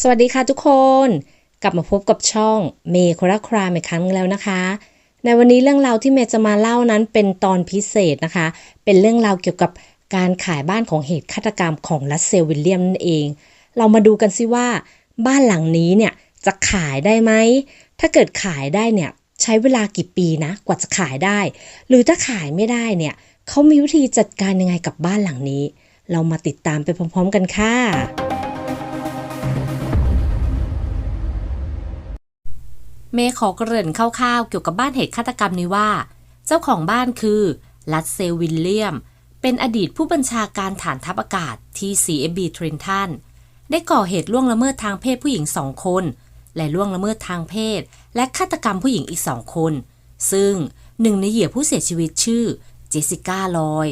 สวัสดีค่ะทุกคน กลับมาพบกับช่องเมย์โคราครามอีกครั้งแล้วนะคะ ในวันนี้เรื่องราวที่เมย์จะมาเล่านั้นเป็นตอนพิเศษนะคะ เป็นเรื่องราวเกี่ยวกับการขายบ้านของเหตุฆาตกรรมของรัสเซลวิลเลียมนั่นเอง เรามาดูกันสิว่า บ้านหลังนี้เนี่ยจะขายได้ไหม ถ้าเกิดขายได้เนี่ยใช้เวลากี่ปีนะ กว่าจะขายได้ หรือถ้าขายไม่ได้เนี่ยเขามีวิธีจัดการยังไงกับบ้านหลังนี้ เรามาติดตามไปพร้อม ๆ กันค่ะ เมย์ขอเกริ่นคร่าวๆเกี่ยวกับบ้านเหตุฆาตกรรมนี้ว่า เจ้าของบ้านคือลัดเซลวิลเลียม เป็นอดีตผู้บัญชาการฐานทัพอากาศที่ CFB เทรนตันได้ก่อเหตุล่วงละเมิดทางเพศผู้หญิงสองคน และล่วงละเมิดทางเพศ และฆาตกรรมผู้หญิงอีกสองคน ซึ่งหนึ่งในเหยื่อผู้เสียชีวิตชื่อเจสสิก้าลอย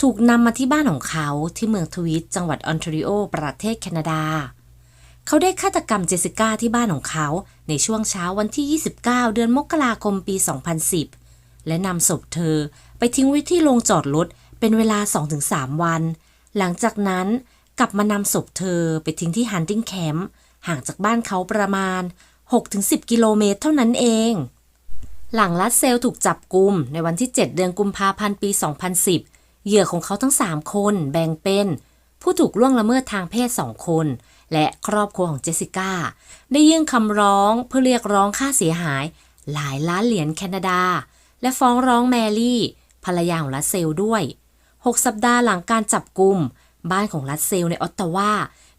ถูกนำมาที่บ้านของเขาที่เมืองทวิตจังหวัดออนแทรีโอ ประเทศแคนาดา เขาได้ฆาตกรรมเจสสิก้าที่บ้านของเขา ในช่วงเช้าวันที่ 29 เดือนมกราคมปี 2010 และนำศพเธอไปทิ้งไว้ที่โรงจอดรถเป็นเวลา 2-3 วัน หลังจากนั้นกลับมานำศพเธอไปทิ้งที่ฮันติงแคมป์ห่างจากบ้านเขาประมาณ 6-10 กิโลเมตรเท่านั้นเอง หลังลัดเซลถูกจับกุมในวันที่ 7 เดือนกุมภาพันธ์ปี 2010 เหยื่อของเขาทั้ง 3 คนแบ่งเป็น ผู้ถูกล่วงละเมิดทางเพศ 2 คน และครอบครัวของเจสสิก้า ได้ยื่นคำร้องเพื่อเรียกร้องค่าเสียหาย หลายล้านเหรียญแคนาดา และฟ้องร้องแมรี่ ภรรยาของลัสเซลด้วย 6 สัปดาห์หลังการจับกลุ่มบ้านของลัสเซลในออตตาวา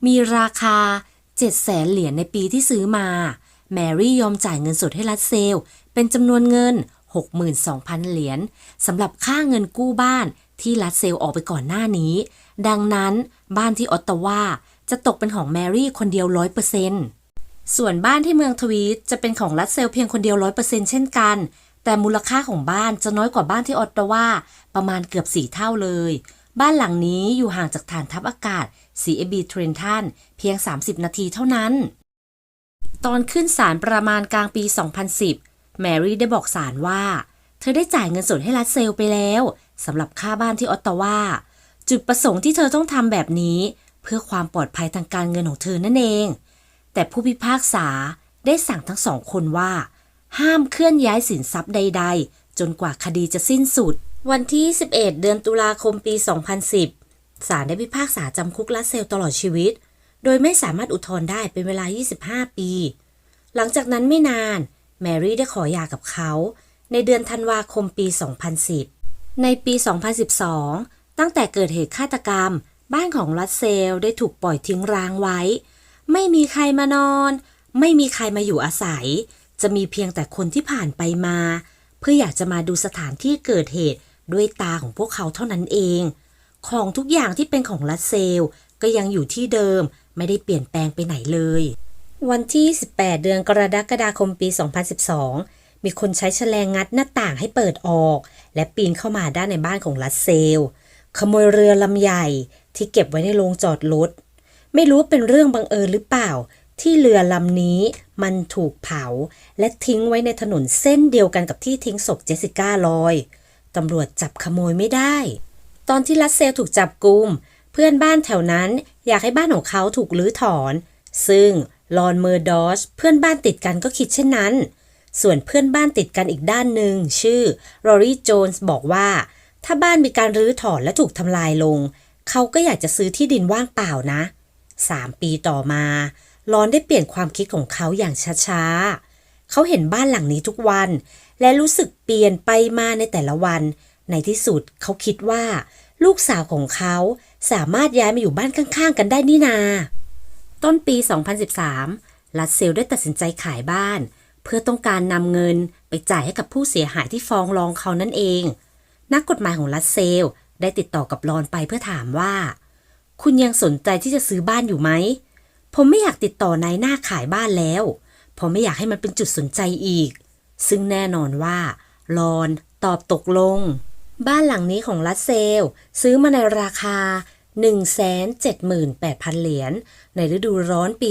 มีราคา7แสนเหรียญในปีที่ซื้อมา แมรี่ยอมจ่ายเงินสดให้ลัสเซล เป็นจำนวนเงิน 62,000 เหรียญสำหรับค่าเงินกู้บ้านที่ลัสเซลออกไปก่อนหน้านี้ ดังนั้นบ้านที่ออตตาวา จะตกเป็นของแมรี่คนเดียว100%ส่วนบ้านที่เมืองทวีตจะเป็นของลัสเซลเพียงคนเดียว100%เปอร์เซนต์เช่นกัน แต่มูลค่าของบ้านจะน้อยกว่าบ้านที่ออตตาวาประมาณเกือบ4เท่าเลย บ้านหลังนี้อยู่ห่างจากฐานทัพอากาศ CAB เทรนตันเพียง 30 นาทีเท่านั้น ตอนขึ้นศาลประมาณกลางปี 2010 แมรี่ได้บอกศาลว่า เธอได้จ่ายเงินสดให้ลัสเซลไปแล้วสำหรับค่าบ้านที่ออตตาวาจุดประสงค์ที่เธอต้องทำแบบนี้เพื่อความปลอดภัยทางการเงินของเธอนั่นเอง แต่ผู้พิพากษาได้สั่งทั้งสองคนว่า ห้ามเคลื่อนย้ายสินทรัพย์ใด ๆ จนกว่าคดีจะสิ้นสุด วันที่ 11 เดือนตุลาคมปี 2010 ศาลได้พิพากษาจำคุกลัสเซลตลอดชีวิต โดยไม่สามารถอุทธรณ์ได้เป็นเวลา 25 ปี หลังจากนั้นไม่นาน แมรี่ได้ขอหย่ากับเขา ในเดือนธันวาคมปี 2010 ในปี 2012 ตั้งแต่เกิดเหตุฆาตกรรม บ้านของลัสเซลได้ถูกปล่อยทิ้งร้างไว้ ไม่มีใครมานอน ไม่มีใครมาอยู่อาศัย จะมีเพียงแต่คนที่ผ่านไปมา เพื่ออยากจะมาดูสถานที่เกิดเหตุด้วยตาของพวกเขาเท่านั้นเอง ของทุกอย่างที่เป็นของลัสเซลก็ยังอยู่ที่เดิมไม่ได้เปลี่ยนแปลงไปไหนเลย วันที่ 18 เดือนกรกฎาคมปี 2012 มีคนใช้แฉลงงัดหน้าต่างให้เปิดออก และปีนเข้ามาด้านในบ้านของลัสเซล ขโมยเรือลำใหญ่ ที่เก็บไว้ในโรงจอดรถ ไม่รู้เป็นเรื่องบังเอิญหรือเปล่า ที่เรือลำนี้มันถูกเผา และทิ้งไว้ในถนนเส้นเดียวกันกับที่ทิ้งศพเจสสิก้าลอยตำรวจจับขโมยไม่ได้ ตอนที่ลัสเซลถูกจับกุม เพื่อนบ้านแถวนั้นอยากให้บ้านของเขาถูกลื้อถอน ซึ่งลอนเมอร์ดอชเพื่อนบ้านติดกันก็คิดเช่นนั้น ส่วนเพื่อนบ้านติดกันอีกด้านหนึ่งชื่อรอรี่โจนส์บอกว่า ถ้าบ้านมีการรื้อถอนและถูกทำลายลง เขาก็อยากจะซื้อที่ดินว่างเปล่านะสามปีต่อมาลอนได้เปลี่ยนความคิดของเขาอย่างช้าๆ เขาเห็นบ้านหลังนี้ทุกวัน และรู้สึกเปลี่ยนไปมาในแต่ละวัน ในที่สุดเขาคิดว่า ลูกสาวของเขาสามารถย้ายมาอยู่บ้านข้างๆ กันได้นี่นา ต้นปี 2013 ลัสเซลได้ตัดสินใจขายบ้าน เพื่อต้องการนำเงินไปจ่ายให้กับผู้เสียหายที่ฟ้องร้องเขานั่นเอง นักกฎหมายของลัสเซล ได้ติดต่อกับลอนไปเพื่อถามว่า คุณยังสนใจที่จะซื้อบ้านอยู่ไหม ผมไม่อยากติดต่อนายหน้าขายบ้านแล้ว เพราะไม่อยากให้มันเป็นจุดสนใจอีก ซึ่งแน่นอนว่าลอนตอบตกลง บ้านหลังนี้ของลัสเซล ซื้อมาในราคา 178,000 เหรียญ ในฤดูร้อนปี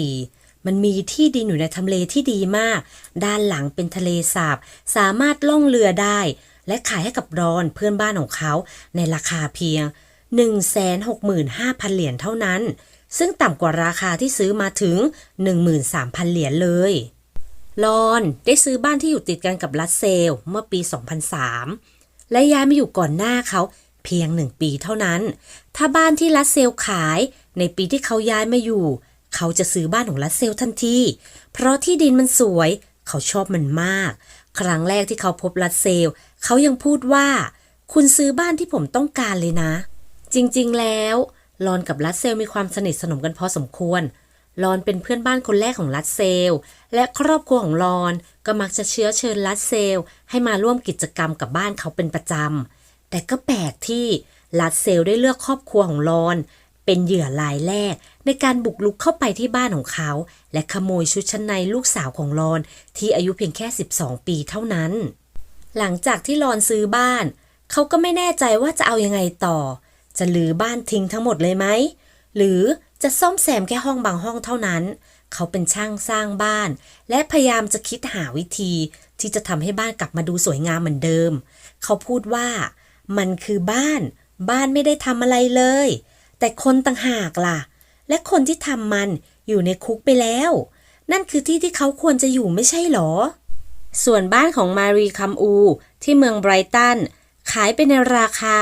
2004มันมีที่ดินอยู่ในทำเลที่ดีมาก ด้านหลังเป็นทะเลสาบ สามารถล่องเรือได้ และขายให้กับรอนเพื่อนบ้านของเขาในราคาเพียง 165,000 เหรียญเท่านั้น ซึ่งต่ำกว่าราคาที่ซื้อมาถึง 13,000 เหรียญเลยลอนได้ซื้อบ้านที่อยู่ติดกันกับรัสเซลเมื่อปี 2003 และย้ายมาอยู่ก่อนหน้าเขาเพียงหนึ่งปีเท่านั้น ถ้าบ้านที่รัสเซลขายในปีที่เขาย้ายมาอยู่ เขาจะซื้อบ้านของรัสเซลทันที เพราะที่ดินมันสวย เขาชอบมันมาก ครั้งแรกที่เขาพบรัสเซล เขายังพูดว่า คุณซื้อบ้านที่ผมต้องการเลยนะ จริงๆ แล้วลอนกับรัสเซลมีความสนิทสนมกันพอสมควรลอนเป็นเพื่อนบ้านคนแรกของรัสเซล และครอบครัวของลอนก็มักจะเชื้อเชิญรัสเซล ให้มาร่วมกิจกรรมกับบ้านเขาเป็นประจำ แต่ก็แปลกที่รัสเซลได้เลือกครอบครัวของลอน เป็นเหยื่อรายแรก ในการบุกลุกเข้าไปที่บ้านของเขา และขโมยชุดชั้นในลูกสาวของลอนที่อายุเพียงแค่ 12 ปีเท่านั้น หลังจากที่ลอนซื้อบ้าน เขาก็ไม่แน่ใจว่าจะเอายังไงต่อ จะลือบ้านทิ้งทั้งหมดเลยไหม หรือจะซ่อมแซมแค่ห้องบางห้องเท่านั้น เขาเป็นช่างสร้างบ้าน และพยายามจะคิดหาวิธี ที่จะทำให้บ้านกลับมาดูสวยงามเหมือนเดิม เขาพูดว่า มันคือบ้าน บ้านไม่ได้ทำอะไรเลย แต่คนต่างหากล่ะ และคนที่ทำมันอยู่ในคุกไปแล้ว นั่นคือที่ที่เขาควรจะอยู่ไม่ใช่หรอ ส่วนบ้านของมารีคัมอู ที่เมืองไบรตัน ขายไปในราคา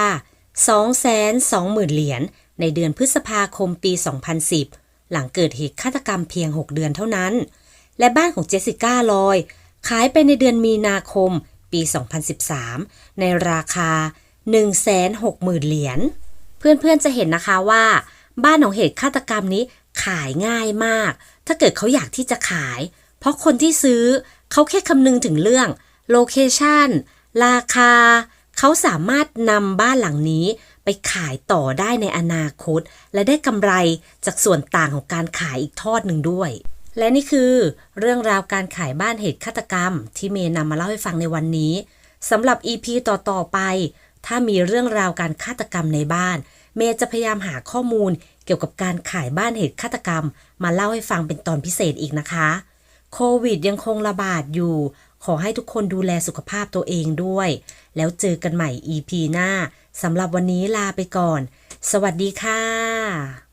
220,000 เหรียญในเดือนพฤษภาคมปี 2010 หลังเกิดเหตุฆาตกรรมเพียง 6 เดือนเท่านั้น และบ้านของเจสสิก้าลอย ขายไปในเดือนมีนาคมปี 2013 ในราคา 160,000 เหรียญ เพื่อนๆจะเห็นนะคะว่า บ้านของเหตุฆาตกรรมนี้ขายง่ายมาก ถ้าเกิดเขาอยากที่จะขาย เพราะคนที่ซื้อ เขาแค่คำนึงถึงเรื่องโลเคชันราคา เขาสามารถนำบ้านหลังนี้ไปขายต่อได้ในอนาคต และได้กำไรจากส่วนต่างของการขายอีกทอดหนึ่งด้วย และนี่คือเรื่องราวการขายบ้านเหตุฆาตกรรม ที่เมย์นำมาเล่าให้ฟังในวันนี้สำหรับ EP ต่อๆไป ถ้ามีเรื่องราวการฆาตกรรมในบ้าน เมย์จะพยายามหาข้อมูลเกี่ยวกับการขายบ้านเหตุฆาตกรรม มาเล่าให้ฟังเป็นตอนพิเศษอีกนะคะ โควิดยังคงระบาดอยู่ ขอให้ทุกคนดูแลสุขภาพตัวเองด้วย แล้วเจอกันใหม่ EP หน้าสำหรับวันนี้ลาไปก่อน สวัสดีค่ะ